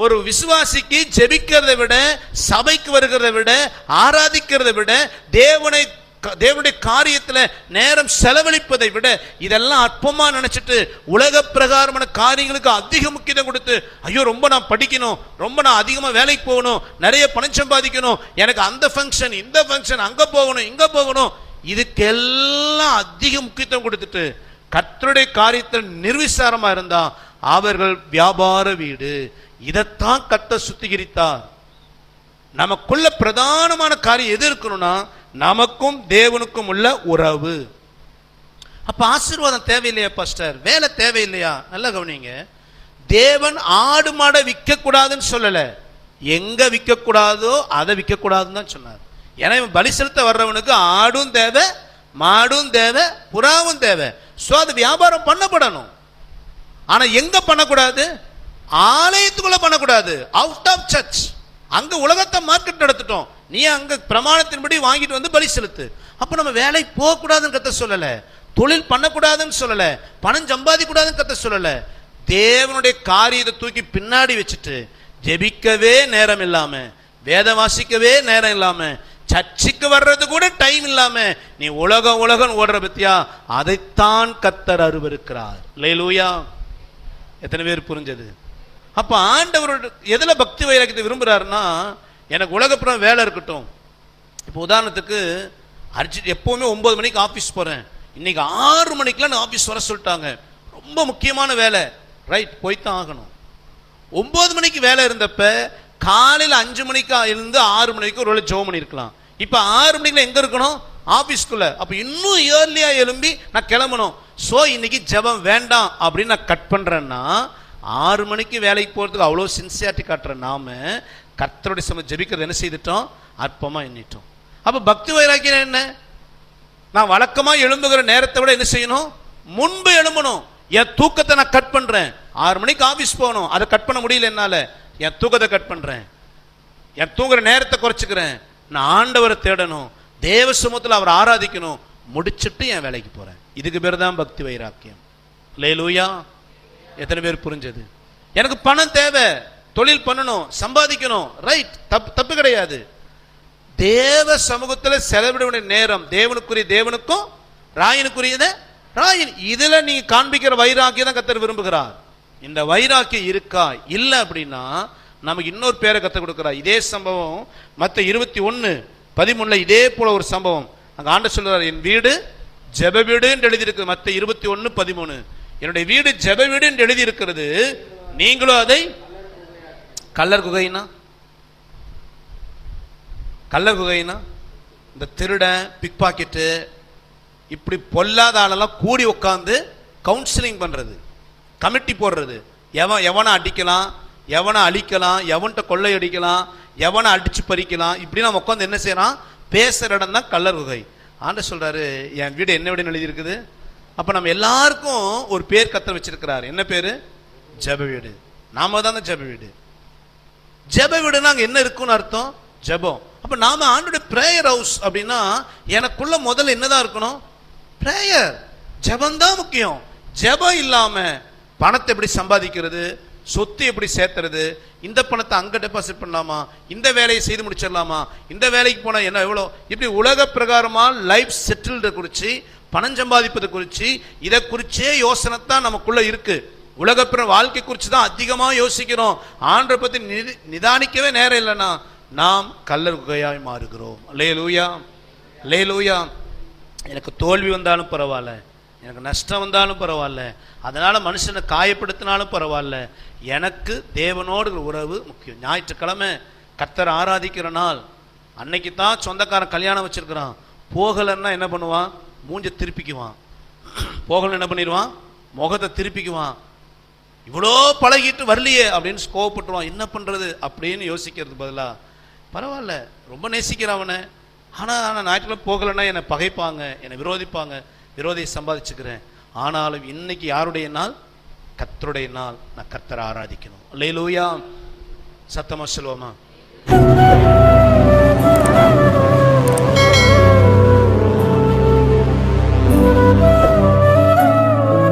ஒரு விசுவாசிக்கு ஜெபிக்கிறதை விட சபைக்கு வருகிறதை விட ஆராதிக்கிறதை விட தேவனை தேவனுடைய காரியத்தில் நேரம் செலவழிப்பதை விட இதெல்லாம் அற்பமாக நினச்சிட்டு உலக பிரகாரமான காரியங்களுக்கு அதிக முக்கியத்துவம் கொடுத்து ஐயோ ரொம்ப நான் படிக்கணும் ரொம்ப நான் அதிகமாக வேலைக்கு போகணும் நிறைய பணம் சம்பாதிக்கணும் எனக்கு அந்த ஃபங்க்ஷன் இந்த ஃபங்க்ஷன் அங்கே போகணும் இங்கே போகணும். இதுக்கெல்லாம் அதிக முக்கியத்துவம் கொடுத்துட்டு கத்தருடைய காரியத்தில் நிர்விசாரமாக இருந்தால் அவர்கள் வியாபார வீடு. இதைத்தான் கத்த சுத்திகரித்தார். நமக்குள்ள பிரதானமான காரியம் எது இருக்கணும்னா நமக்கும் தேவனுக்கும் உள்ள உறவு. அப்ப ஆசீர்வாதம் தேவையில்லையா பாஸ்டர் வேலை தேவையில்லையா? நல்லா கவனிங்க. தேவன் ஆடு மாடை விற்க கூடாதுன்னு சொல்லல. எங்க விற்க கூடாதோ அதை விற்க கூடாதுன்னு தான் சொன்னார். ஏன்னா இவன் பலி செலுத்த வர்றவனுக்கு ஆடும் தேவை மாடும் தேவை புறாவும் தேவை. ஸோ அது வியாபாரம் பண்ணப்படணும். ஆனா எங்க பண்ணக்கூடாது? ஆலயத்துக்குள்ள பண்ணக்கூடாது. அவுட் ஆஃப் சர்ச் அங்க உலகத்தை மார்க்கெட் நடத்திட்டோம். நீ அங்க பிரமாணத்தின்படி வாங்கிட்டு வந்து பலி செலுத்து. அப்ப நம்ம வேலை போகக்கூடாதுன்னு கத்த சொல்லல. தொழில் பண்ணக்கூடாதுன்னு சொல்லல. பணம் சம்பாதிக்கூடாதுன்னு கத்த சொல்லல. தேவனுடைய காரியத்தை தூக்கி பின்னாடி வச்சுட்டு ஜெபிக்கவே நேரம் இல்லாம வேதம் வாசிக்கவே நேரம் இல்லாம சர்ச்சுக்கு வர்றது கூட டைம் இல்லாம நீ உலகம் உலகம் ஓடுற பத்தியா? அதைத்தான் கத்தர் அருவருக்கிறார். லேலூயா எத்தனை பேர் புரிஞ்சது? அப்ப ஆண்டவரோட எதுல பக்தி வைராக்கியத்தை விரும்புறாருன்னா எனக்கு உலகப்புறம் வேலை இருக்கட்டும். இப்போ உதாரணத்துக்கு அர்ஜென்ட் எப்போவுமே ஒன்பது மணிக்கு ஆஃபீஸ் போகிறேன் இன்னைக்கு ஆறு மணிக்கெல்லாம் நான் ஆஃபீஸ் வர சொல்லிட்டாங்க. ரொம்ப முக்கியமான வேலை. ரைட் போய்த்தான் ஆகணும். ஒன்பது மணிக்கு வேலை இருந்தப்ப காலையில் அஞ்சு மணிக்கு இருந்து ஆறு மணிக்கு ஒரு வேளை ஜோ பண்ணிருக்கலாம். இப்போ ஆறு மணிக்குள்ள எங்கே இருக்கணும்? ஆஃபீஸ்க்குள்ளே அப்போ இன்னும் ஏர்லியாக எழும்பி நான் கிளம்பணும். ஸோ இன்னைக்கு ஜெபம் வேண்டாம் அப்படின்னு நான் கட் பண்ணுறேன்னா ஆறு மணிக்கு வேலைக்கு போகிறதுக்கு அவ்வளோ சின்சியாரிட்டி காட்டுற நாம கர்த்தருடைய சம ஜெபிக்கிறது என்ன செய்துட்டோம்? அற்பமாக எண்ணிட்டோம். அப்போ பக்தி வைராக்கியம் என்ன? நான் வழக்கமாக எழும்புகிற நேரத்தை விட என்ன செய்யணும்? முன்பு எழும்பணும். என் தூக்கத்தை நான் கட் பண்ணுறேன் ஆறு மணிக்கு ஆஃபீஸ் போகணும். அதை கட் பண்ண முடியல என்னால். என் தூக்கத்தை கட் பண்ணுறேன் என் தூங்குற நேரத்தை குறைச்சிக்கிறேன். நான் ஆண்டவரை தேடணும். தேவ சுமத்தில் அவர் ஆராதிக்கணும். முடிச்சிட்டு என் வேலைக்கு போகிறேன் இதுக்கு பேர் தான் பக்தி வைராக்கியம். லேலூயா எத்தனை பேர் புரிஞ்சது? எனக்கு பணம் தேவை. தொழில் பண்ணணும் சம்பாதிக்கணும். ரைட் தப்பு தப்பு கிடையாது. தேவ சமூகத்தில் செலவிட வேண்டிய நேரம் தேவனுக்குரிய தேவனுக்கும் ராயனுக்குரியத ராயன். இதில் நீங்க காண்பிக்கிற வைராக்கியம் தான் கத்தர் விரும்புகிறார். இந்த வைராக்கியம் இருக்கா? இல்லை அப்படின்னா நமக்கு இன்னொரு பேரை கற்றுக் கொடுக்கிறார். இதே சம்பவம் மற்ற இருபத்தி ஒன்று பதிமூணுல இதே போல ஒரு சம்பவம். அங்கே ஆண்ட சொல்கிறார் என் வீடு ஜெப வீடு என்று எழுதியிருக்கு. மற்ற இருபத்தி ஒன்று பதிமூணு. என்னுடைய வீடு ஜெப வீடு என்று நீங்களும் அதை கல்லர் குகைனா? கல்லர் குகைனா? இந்த திருடன் பிக் பாக்கெட்டு இப்படி பொல்லாத ஆளெல்லாம் கூடி உட்காந்து கவுன்சிலிங் பண்ணுறது கமிட்டி போடுறது. எவன் எவனை அடிக்கலாம் எவனை அழிக்கலாம் எவன்கிட்ட கொள்ளை அடிக்கலாம் எவனை அடித்து பறிக்கலாம். இப்படி நம்ம உட்காந்து என்ன செய்யறான்? பேசுகிற இடம் தான் கல்லர் குகை. ஆண்ட சொல்கிறாரு என் வீடு என்ன வீடுன்னு எழுதி இருக்குது நம்ம எல்லாருக்கும் ஒரு பேர் கத்த வச்சிருக்கிறாரு. என்ன பேர்? ஜெப வீடு. நாம தான் ஜெப வீடு. ஜெப வீடுனா அங்க என்ன இருக்கும்னு அர்த்தம்? ஜெபம். அப்ப நாம ஆண்டோட பிரேயர் ஹவுஸ் அப்படின்னா எனக்குள்ள முதல்ல என்னதான் இருக்கணும்? பிரேயர் ஜெபம் தான் முக்கியம். ஜெபம் இல்லாம பணத்தை எப்படி சம்பாதிக்கிறது? சொத்து எப்படி சேர்த்துறது? இந்த பணத்தை அங்கே டெபாசிட் பண்ணலாமா? இந்த வேலையை செய்து முடிச்சிடலாமா? இந்த வேலைக்கு போனால் என்ன எவ்வளோ? இப்படி உலக பிரகாரமாக லைஃப் செட்டில்டு குறித்து பணம் சம்பாதிப்பது குறித்து இதை குறிச்சே யோசனை தான் நமக்குள்ளே இருக்குது உலகப்புற வாழ்க்கை குறித்து தான் அதிகமாக யோசிக்கிறோம். ஆண்டை பற்றி நிதி நிதானிக்கவே நேரம் இல்லைன்னா நாம் கல்லர் குகையாய் மாறுகிறோம். லே லூயா லே லூயா எனக்கு தோல்வி வந்தாலும் பரவாயில்ல. எனக்கு நஷ்டம் வந்தாலும் பரவாயில்ல. அதனால் மனுஷனை காயப்படுத்தினாலும் பரவாயில்ல. எனக்கு தேவனோடு ஒரு உறவு முக்கியம். ஞாயிற்றுக்கிழமை கத்தரை ஆராதிக்கிற நாள். அன்னைக்கு தான் சொந்தக்காரன் கல்யாணம் வச்சுருக்கிறான். போகலைன்னா என்ன பண்ணுவான்? மூஞ்ச திருப்பிக்குவான். போகலன்னு என்ன பண்ணிடுவான்? முகத்தை திருப்பிக்குவான். இவ்வளோ பழகிட்டு வரலையே அப்படின்னு கோவப்பட்டுருவான். என்ன பண்ணுறது அப்படின்னு யோசிக்கிறது பதிலாக பரவாயில்ல ரொம்ப நேசிக்கிறான் அவனை. ஆனால் ஆனால் நாட்டில் போகலைன்னா என்னை பகைப்பாங்க என்னை விரோதிப்பாங்க விரோதியை சம்பாதிச்சுக்கிறேன். ஆனாலும் இன்னைக்கு யாருடைய நாள்? கத்தருடைய நாள். நான் கர்த்தரை ஆராதிக்கணும். லேலூயா சத்தமா சொல்லுவோமா?